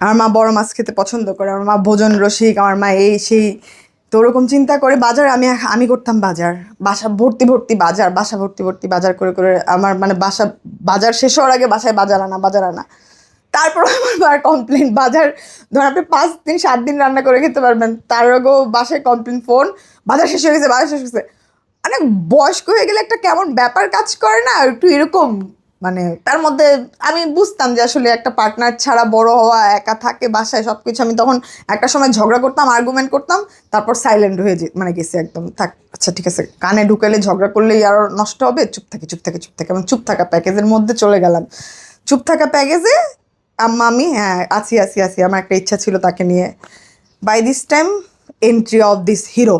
আমার মা বড় মাছ খেতে পছন্দ করে, আমার মা ভোজন রসিক, আমার মা এই সেই। তো ওরকম চিন্তা করে বাজার, আমি আমি করতাম বাজার। বাসা ভর্তি ভর্তি বাজার, বাসা ভর্তি ভর্তি বাজার করে করে আমার মানে বাসা, বাজার শেষ হওয়ার আগে বাসায় বাজার আনা বাজার আনা। তারপর আমার কমপ্লেন বাজার ধর আপনি পাঁচ দিন, সাত দিন রান্না করে খেতে পারবেন। তার আগেও বাসায় কমপ্লেন ফোন বাজার শেষ হয়ে গেছে, বাজার শেষ হয়ে গেছে। মানে বয়স্ক হয়ে গেলে একটা কেমন ব্যাপার কাজ করে না, একটু এরকম। মানে তার মধ্যে আমি বুঝতাম যে আসলে একটা পার্টনার ছাড়া বড় হওয়া, একা থাকে বাসায় সব কিছু আমি তখন একটা সময় ঝগড়া করতাম আর্গুমেন্ট করতাম, তারপর সাইলেন্ট হয়ে যে মানে গেছি একদম, থাক আচ্ছা ঠিক আছে, কানে ঢুকালে ঝগড়া করলেই আরও নষ্ট হবে, চুপ থাকে চুপ থাকে চুপ থাকে আমি চুপ থাকা প্যাকেজের মধ্যে চলে গেলাম। চুপ থাকা প্যাকেজে আম্মা, আমি হ্যাঁ আছি আছি আছি, আমার একটা ইচ্ছা ছিল তাকে নিয়ে। By this time entry of this hero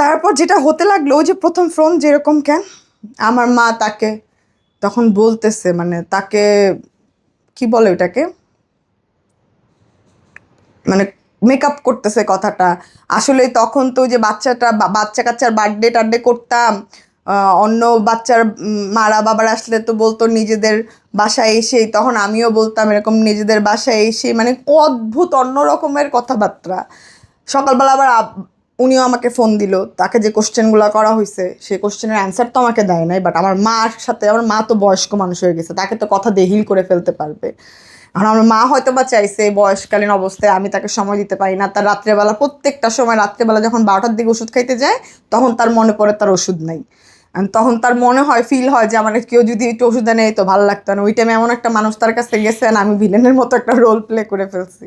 তারপর যেটা হতে লাগল যে প্রথম ফ্রম যেরকম কেন, আমার মা তাকে তখন বলতেছে মানে তাকে, কি বলে ওটাকে? মানে মেকআপ করতেছে কথাটা। আসলে তখন তো যে বাচ্চাটা বাচ্চা কাচ্চার বার্থডে টার্থডে করতাম অন্য বাচ্চার মারা বাবার আসলে তো বলতো নিজেদের বাসায় এসেই, তখন আমিও বলতাম এরকম নিজেদের বাসায় এসে মানে অদ্ভুত অন্য রকমের কথাবার্তা। সকালবেলা আবার আব- উনিও আমাকে ফোন দিল। তাকে যে কোশ্চেনগুলো করা হয়েছে সেই কোশ্চেনের অ্যান্সার তো আমাকে দেয় নাই বাট আমার মার সাথে, আমার মা তো বয়স্ক মানুষ হয়ে গেছে, তাকে তো কথা দিয়ে হিল করে ফেলতে পারবে। এখন আমার মা হয়তো বা চাইছে বয়সকালীন অবস্থায় আমি তাকে সময় দিতে পারি না, তার রাত্রেবেলা, প্রত্যেকটা সময় রাত্রেবেলা যখন বারোটার দিকে ওষুধ খাইতে যায়, তখন তার মনে পড়ে তার ওষুধ নাই। তখন তার মনে হয় ফিল হয় যে আমার কেউ যদি একটু ওষুধ নেই, তো ভালো লাগতো না। ওই টাইমে এমন একটা মানুষ তার কাছে গেছে আমি ভিলেনের মতো একটা রোল প্লে করে ফেলছি।